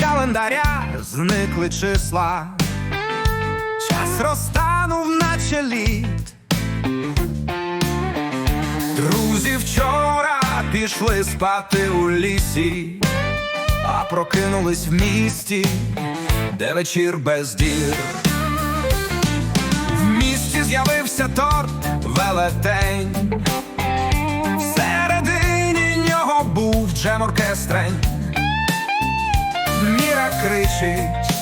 календаря зникли числа, час розтанув, наче лід. Друзі вчора пішли спати у лісі, а прокинулись в місті, де вечір без дір. В місті з'явився торт велетень. Всередині нього був джем оркестрень. Міра кричить,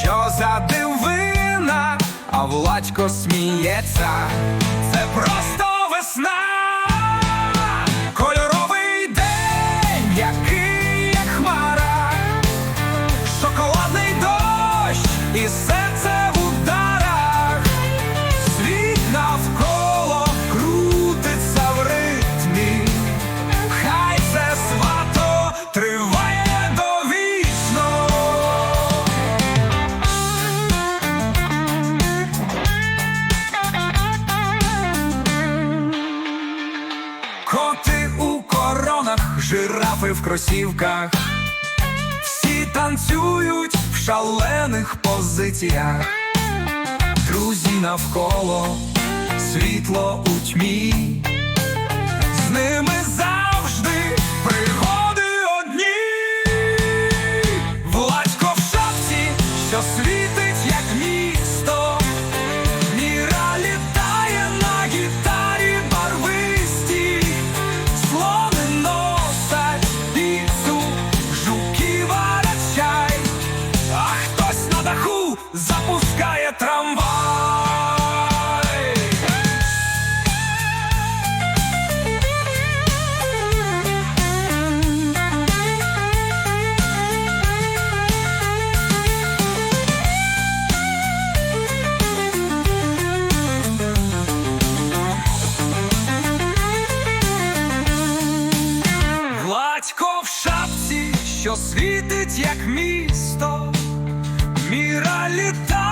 що за дивина, а Владько сміється. Це просто весна. Кольоровий день, який як хмара, шоколадний дощ жирафи в кросівках, всі танцюють в шалених позиціях, друзі навколо, світло у тьмі, запускає трамвай. Гладько в шапці, що світить, як місто. На гітарі